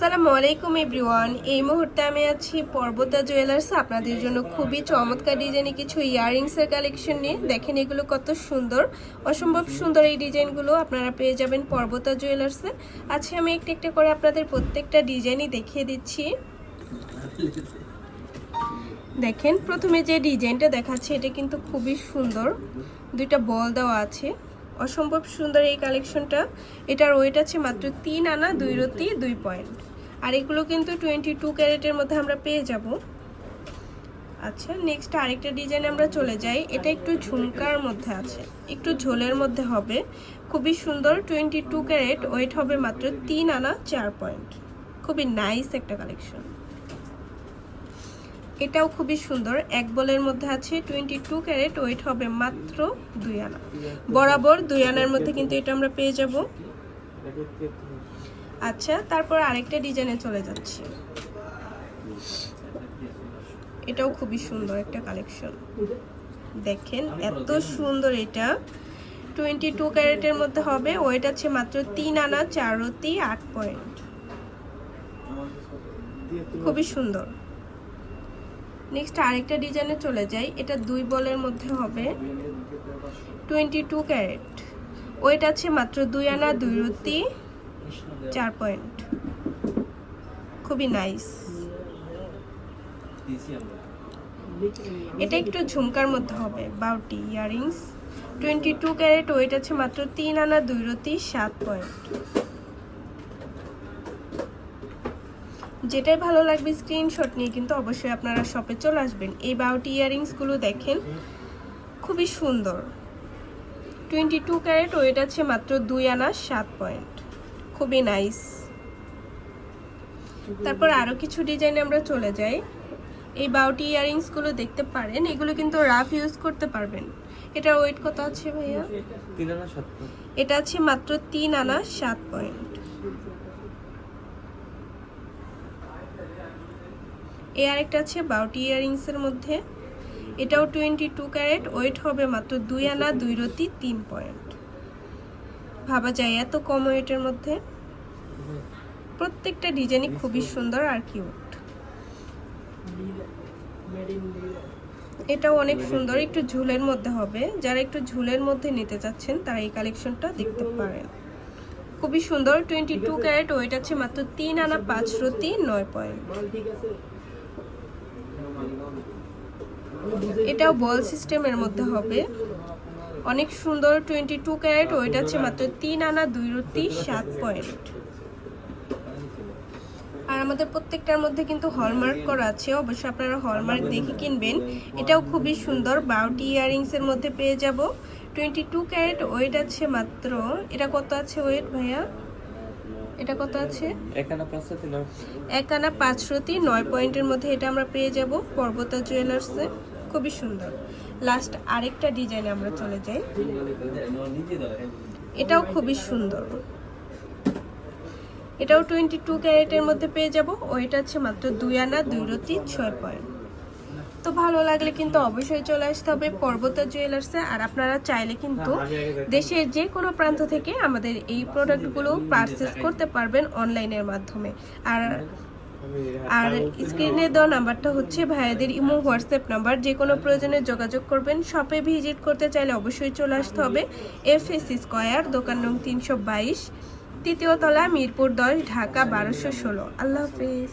আসসালামু আলাইকুম এভরিওয়ান। এই মুহূর্তে আমি আছি পর্বতা জুয়েলার্স। আপনাদের জন্য খুবই চমৎকার ডিজাইনে কিছু ইয়াররিংসের কালেকশন নিয়ে। দেখেন এগুলো কত সুন্দর। অসম্ভব সুন্দর এই ডিজাইনগুলো আপনারা পেয়ে যাবেন পর্বতা জুয়েলার্সে। আজকে আমি একটা একটা করে আপনাদের প্রত্যেকটা ডিজাইনই দেখিয়ে দিচ্ছি। দেখেন, প্রথমে যে ডিজাইনটা দেখাচ্ছে, এটা কিন্তু খুবই সুন্দর। দুইটা বল দেওয়া আছে। অসম্ভব সুন্দর এই কালেকশনটা। এটার ওয়েট আছে মাত্র তিন আনা, দুই রতি, দুই পয়েন্ট আর এগুলো কিন্তু টোয়েন্টি টু ক্যারেটের মধ্যে আমরা পেয়ে যাব। আচ্ছা নেক্সট আরেকটা ডিজাইন আমরা চলে যাই। এটা একটু ঝুমকার মধ্যে আছে, একটু ঝোলের মধ্যে হবে। খুবই সুন্দর টোয়েন্টি টু ক্যারেট ওয়েট হবে মাত্র তিন আনা চার পয়েন্ট খুবই নাইস একটা কালেকশন এটাও খুবই সুন্দর, এক বলের মধ্যে আছে টোয়েন্টি টু ক্যারেট ওয়েট হবে মাত্র দুই আনা। বরাবর দুই আনার মধ্যে কিন্তু এটা আমরা পেয়ে যাব। আচ্ছা তারপর আরেকটা ডিজাইনে চলে যাচ্ছি। এটাও খুবই সুন্দর একটা কালেকশন। দেখেন, এত সুন্দর এটা। টোয়েন্টি টু ক্যারেটের মধ্যে হবে, ওয়েট আছে মাত্র তিন আনা, চার রতি, আট পয়েন্ট। খুবই সুন্দর। নেক্সট আরেকটা ডিজাইনে চলে যাই, এটা দুই বলের মধ্যে হবে। টোয়েন্টি টু ক্যারেট, ওয়েট আছে মাত্র দুই আনা, দুই রতি চার পয়েন্ট। খুবই নাইস। এটা একটু ঝুমকার মধ্যে হবে বাউটি earrings twenty two carat weight আছে মাত্র তিন আনা দুই রতি সাত পয়েন্ট। যেটাই ভালো লাগবে স্ক্রিনশট নিয়ে কিন্তু অবশ্যই আপনারা শপে চলে আসবেন। এই বাউটি ইয়ারিংসগুলো দেখেন খুবই সুন্দর। টোয়েন্টি টু ক্যারেট ওয়েট আছে মাত্র দুই আনা সাত পয়েন্ট। খুবই নাইস তারপর আরও কিছু ডিজাইনে আমরা চলে যাই। এই বাউটি ইয়ারিংসগুলো দেখতে পারেন এগুলো কিন্তু রাফ ইউজ করতে পারবেন। এটার ওয়েট কত আছে ভাইয়া? এটা আছে মাত্র তিন আনা সাত পয়েন্ট এ আরেকটা আছে বাউটি ইয়ারিংসের মধ্যে। এটাও টোয়েন্টি টু ক্যারেট ওয়েট হবে মাত্র দুই আনা দুই রতি তিন পয়েন্ট ভাবা যায় এত কম ওয়েটের মধ্যে। প্রত্যেকটা ডিজাইনই খুবই সুন্দর আর কিউট এটাও অনেক সুন্দর একটু ঝুলের মধ্যে হবে। যারা একটু ঝুলের মধ্যে নিতে চাচ্ছেন তারা এই কালেকশনটা দেখতে পারেন। খুবই সুন্দর টোয়েন্টি টু ক্যারেট ওয়েট আছে মাত্র তিন আনা পাঁচ রতি নয় পয়েন্ট এটাও বল সিস্টেমের মধ্যে হবে। অনেক সুন্দর টোয়েন্টি টু ক্যারেট ওয়েট আছে মাত্র তিন আনা দুই রুটি সাত পয়েন্ট। আর আমাদের প্রত্যেকটার মধ্যে কিন্তু হলমার্ক করা আছে অবশ্যই আপনারা হলমার্ক দেখে কিনবেন। এটাও খুবই সুন্দর বাউটি ইয়ারিংস এর মধ্যে পেয়ে যাব। টোয়েন্টি টু ক্যারেট ওয়েট আছে মাত্র এটা কত আছে ওয়েট ভাইয়া? এটা কত আছে? এক আনা পাঁচ রতি নয় পয়েন্টের মধ্যে এটা আমরা পেয়ে যাব পর্বতা জুয়েলার্সে খুবই সুন্দর। লাস্ট আরেকটা ডিজাইনে আমরা চলে যাই। এটাও খুবই সুন্দর। এটাও টোয়েন্টি টু ক্যারেটের মধ্যে পেয়ে যাব। ওইটা হচ্ছে মাত্র দুই আনা দুই রতি ছয় পয়েন্ট। তো ভালো লাগলে কিন্তু অবশ্যই চলে আসতে হবে পর্বতা জুয়েলার্সে আর আপনারা চাইলে কিন্তু দেশের যে কোনো প্রান্ত থেকে আমাদের এই প্রোডাক্টগুলো পারচেস করতে পারবেন অনলাইনের মাধ্যমে। আর আর স্ক্রিনে দেওয়া নাম্বারটা হচ্ছে ভাইয়াদের ইমো, হোয়াটসঅ্যাপ নাম্বার। যে কোনো প্রয়োজনে যোগাযোগ করবেন। শপে ভিজিট করতে চাইলে অবশ্যই চলে আসতে হবে। এফ এস স্কোয়ার, দোকান নং তিনশো বাইশ, তৃতীয় তলা, মিরপুর দশ, ঢাকা বারোশো ষোলো। আল্লাহ হাফিজ।